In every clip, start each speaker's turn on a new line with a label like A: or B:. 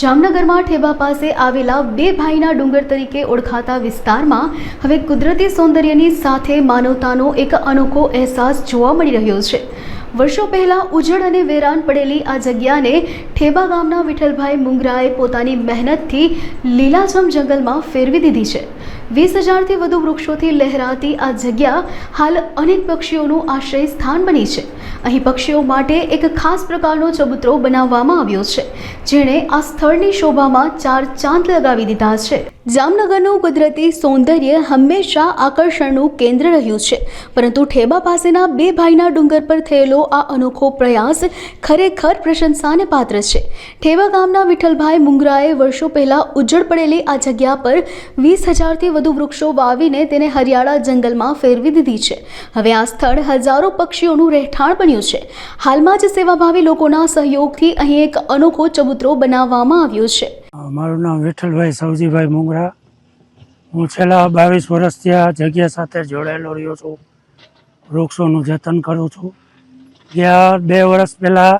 A: જામનગરમાં ઠેબા પાસે આવેલા બે ભાઈના ડુંગર તરીકે ઓળખાતા વિસ્તારમાં હવે કુદરતી સૌંદર્યની સાથે માનવતાનો એક અનોખો અહેસાસ જોવા મળી રહ્યો છે. વર્ષો પહેલાં ઉજળ અને વેરાન પડેલી આ જગ્યાને ઠેબા ગામના વિઠ્ઠલભાઈ મુંગરાએ પોતાની મહેનતથી લીલાછમ જંગલમાં ફેરવી દીધી છે. વીસ હજારથી વધુ વૃક્ષોથી લહેરાતી આ જગ્યા હાલ અનેક પક્ષીઓનું આશ્રય સ્થાન બની છે. અહીં પક્ષીઓ માટે એક ખાસ પ્રકારનો ચબૂતરો બનાવવામાં આવ્યો છે, જેણે આ સ્થળની શોભામાં ચાર ચાંદ લગાવી દીધા છે. જામનગરનું કુદરતી સૌંદર્ય હંમેશા આકર્ષણનું કેન્દ્ર રહ્યું છે. પરંતુ ઠેબા પાસેના બે ભાઈના ડુંગર પર થયેલો આ અનોખો પ્રયાસ ખરેખર પ્રશંસાને પાત્ર છે. ઠેબા ગામના વિઠ્ઠલભાઈ મુંગરાએ વર્ષો પહેલાં ઉજ્જડ પડેલી આ જગ્યા પર વીસ હજારથી વધુ વૃક્ષો વાવીને તેને હરિયાળા જંગલમાં ફેરવી દીધી છે. હવે આ સ્થળ હજારો પક્ષીઓનું રહેઠાણ બન્યું છે. હાલમાં જ સેવાભાવી લોકોના સહયોગથી અહીં એક અનોખો ચબૂતરો બનાવવામાં આવ્યો છે.
B: મારું નામ વિઠ્ઠલભાઈ સવજીભાઈ મુંગરા. હું છેલ્લા બાવીસ વર્ષથી આ જગ્યા સાથે જોડાયેલો રહ્યો છું. વૃક્ષોનું જતન કરું છું. ગયા બે વર્ષ પહેલાં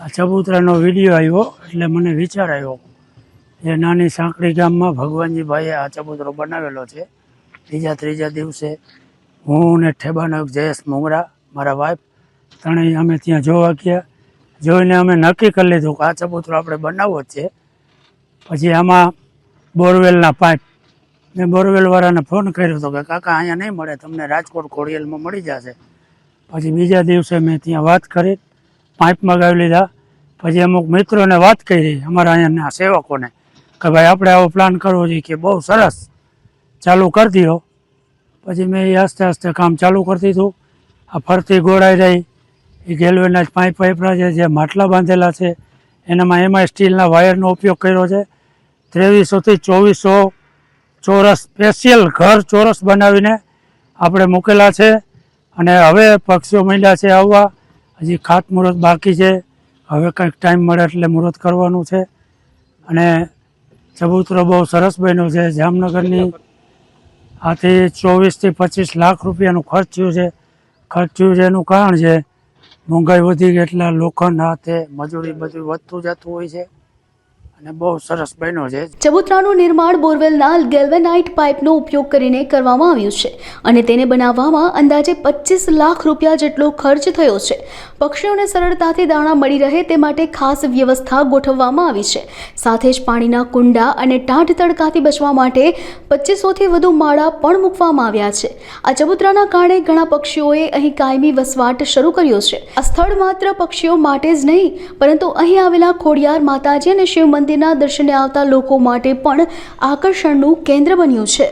B: આ ચબૂતરાનો વીડિયો આવ્યો એટલે મને વિચાર આવ્યો એ નાની સાંકડી ગામમાં ભગવાનજીભાઈએ આ ચબૂતરો બનાવેલો છે. બીજા ત્રીજા દિવસે હું અને ઠેબાનો જયેશ મુંગરા, મારા વાઈફ, ત્રણેય અમે ત્યાં જોવા ગયા. જોઈને અમે નક્કી કરી લીધું કે આ ચબૂતરો આપણે બનાવવો છે. પછી આમાં બોરવેલના પાઇપ મેં બોરવેલવાળાને ફોન કર્યો હતો કે, કાકા, અહીંયા નહીં મળે, તમને રાજકોટ ખોડિયાલમાં મળી જશે. પછી બીજા દિવસે મેં ત્યાં વાત કરી, પાઇપ મગાવી લીધા. પછી અમુક મિત્રોને વાત કરી, અમારા અહીંયાના સેવકોને, કે ભાઈ, આપણે આવો પ્લાન કરવો જોઈએ કે બહુ સરસ ચાલુ કરી દો પછી મેં એ આસ્તે આસ્તે કામ ચાલુ કરતી હતું આ ફરતી ગોળાઈ રહી. એ ગેલવેના પાઇપ પાઇપના છે, જે માટલા બાંધેલા છે. એનામાં એમાં સ્ટીલના વાયરનો ઉપયોગ કર્યો છે. ત્રેવીસોથી ચોવીસો ચોરસ સ્પેશિયલ ઘર ચોરસ બનાવીને આપણે મૂકેલા છે. અને હવે પક્ષીઓ માંડ્યા છે આવવા. હજી ખાતમુહૂર્ત બાકી છે. હવે કંઈક ટાઈમ મળે એટલે મુહૂર્ત કરવાનું છે. અને ચબૂતરો બહુ સરસ બન્યો છે. જામનગરની આથી ચોવીસથી પચીસ લાખ રૂપિયાનું ખર્ચ થયું છે. ખર્ચ થયું છે એનું કારણ છે મોંઘાઈ વધી ગઈ એટલે લોખંડ હાથે મજૂરી બધું વધતું જતું હોય છે. અને બહુ સરસ બન્યો છે.
A: ચબુતરાનું નિર્માણ બોરવેલના ગેલ્વેનાઇટ પાઇપનો ઉપયોગ કરીને કરવામાં આવ્યું છે અને તેને બનાવવામાં અંદાજે પચીસ લાખ રૂપિયા જેટલો ખર્ચ થયો છે. પક્ષીઓને સરળતાથી દાણા મળી રહે તે માટે ખાસ વ્યવસ્થા ગોઠવવામાં આવી છે. સાથે જ પાણીના કુંડા અને ટાઢ તડકાથી બચવા માટે પચીસોથી વધુ માળા પણ મૂકવામાં આવ્યા છે. આ ચબુતરાના કારણે ઘણા પક્ષીઓએ અહીં કાયમી વસવાટ શરૂ કર્યો છે. આ સ્થળ માત્ર પક્ષીઓ માટે જ નહીં, પરંતુ અહીં આવેલા ખોડિયાર માતાજી અને શિવ મંદિરના દર્શને આવતા લોકો માટે પણ આકર્ષણનું કેન્દ્ર બન્યું છે.